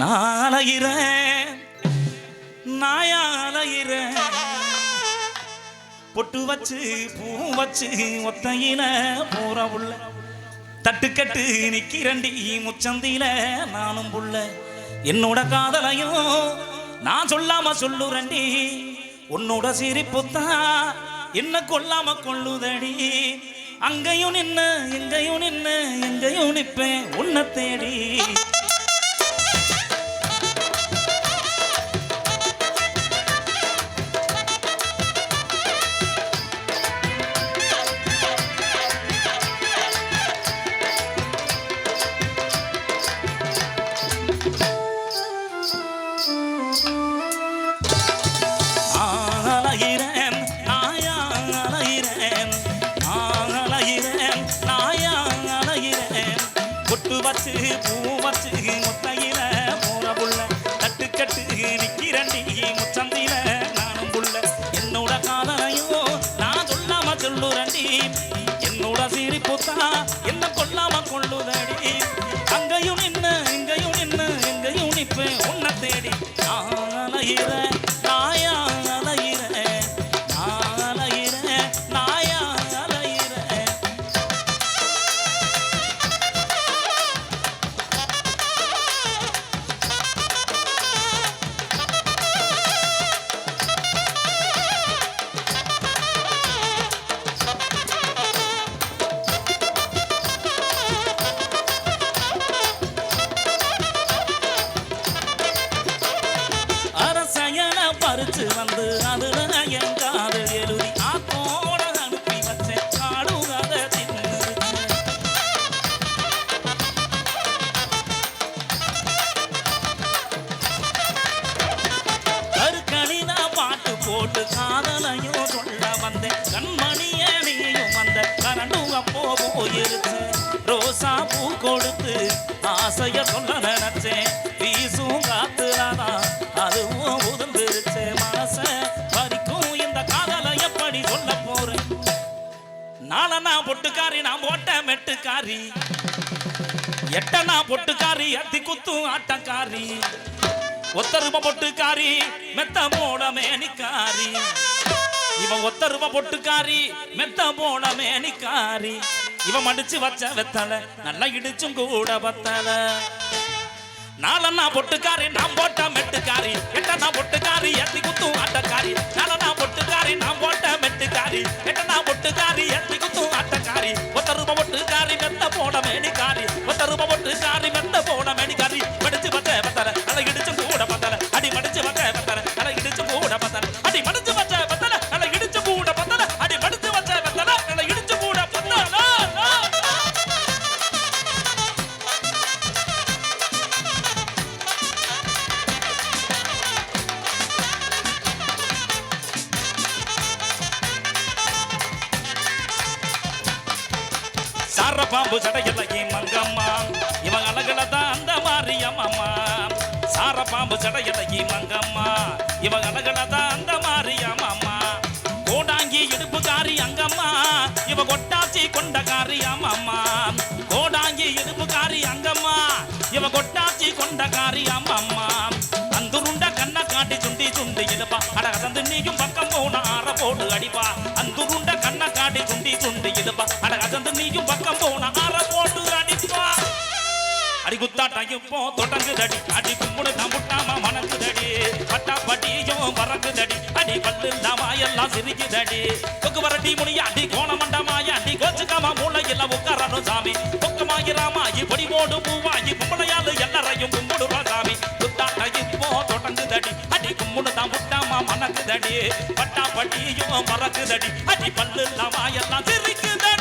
நான் அலைகிறேன் நாயா அலைகிறேன் பொட்டு வச்சு பூ வச்சு ஒத்தையில போற உள்ள தட்டுக்கட்டு நிக்கிறண்டி முச்சந்தில நானும் புள்ள. என்னோட காதலையும் நான் சொல்லாம சொல்லுறண்டி உன்னோட சிரிப்புத்தான் என்ன கொல்லாம கொள்ளுதடி. அங்கேயும் நின்னு எங்கேயும் நின்னு எங்கேயும் நிற்பேன் உன்னை தேடி. பறிச்சு வந்து அதுல என் காதல் எழுதி ஆத்தோட அனுப்பி வச்சேன். காடுகாத தின்னுருச்சு கருக்களினா பாட்டு போட்டு காதலையும் சொல்ல வந்தேன். கண்மணிய நீயும் வந்த கரண்டும் அப்போ போயிருச்சு. ரோசா பூ கொடுத்து ஆசைய சொல்ல நாளனா பொட்டுக்காரி நான் போட்ட மெட்டுக்காரி. எட்டனா பொட்டுக்காரி அத்தி குத்தும் ஆட்டக்காரி. ஒத்த ரூபா பொட்டுக்காரி மெத்த போட மேனிக்காரி. இவன் ஒத்த ரூபா பொட்டுக்காரி மெத்த போட மேனிக்காரி. இவன் மடிச்சு வச்ச வெத்தல நல்லா இடிச்சும் கூட பத்தல. நாளன்னா பொட்டுக்காரி நான் போட்ட மெட்டுக்காரி. எட்டனா பொட்டுக்காரி எத்தி குத்தும் ஆட்டக்காரி. நாளனா பொட்டுக்காரி நான் போட்ட மெட்டுக்காரி. எட்டனா பொட்டுக்காரி எத்தி போட மேனிக்காரி ஒத்த ரூபா பொட்டுக்காரி சார பாம்பு சடையலகி மங்கம்மா இவன் அழகுல தான் அந்த மாரியம்மா சார பாம்பு சடையலகி மங்கம்மா இவன் அழகுல தான் அந்த மாரியம்மா கோடாங்கி இடுப்புக்காரி அங்கம்மா. இவ கொட்டாச்சி கொண்டக்காரி அம்மம்மா. கோடாங்கி இடுப்புக்காரி அங்கம்மா. இவ கொட்டாச்சி கொண்டக்காரி அம்மம்மா. அந்துருண்ட கண்ணை காட்டி சுண்டி சுண்டி இழுப்பா. அட கதந்து நீயும் பக்கம் போன ஆற போடு அடிப்பா. அடி குத்தாட்டம் இப்போ தொடங்குதடி. அடி கும்புடு தம்புட்டாம மணக்குதடி. பட்டா பட்டியும் பறக்குதடி அடி பல்லு இல்லாம எல்லாம் சிரிக்குதடி. கொக்கு வரட்டி முடிய அடி கோணமண்டமாய அடி கோச்சுக்காம மூளையில உட்காரணும் சாமி. கொக்கமாகி ராமாயி பொடி போடு பூவாயி கும்பளையாளு எல்லாரையும் கும்பிடுறோம் சாமி. குத்தாட்டம் இப்போ தொடங்குதடி. அடி கும்புடு தம்புட்டாம மணக்குதடி. பட்டா பட்டியும் பறக்குதடி அடி பல்லு இல்லாம எல்லாம் சிரிக்குதடி.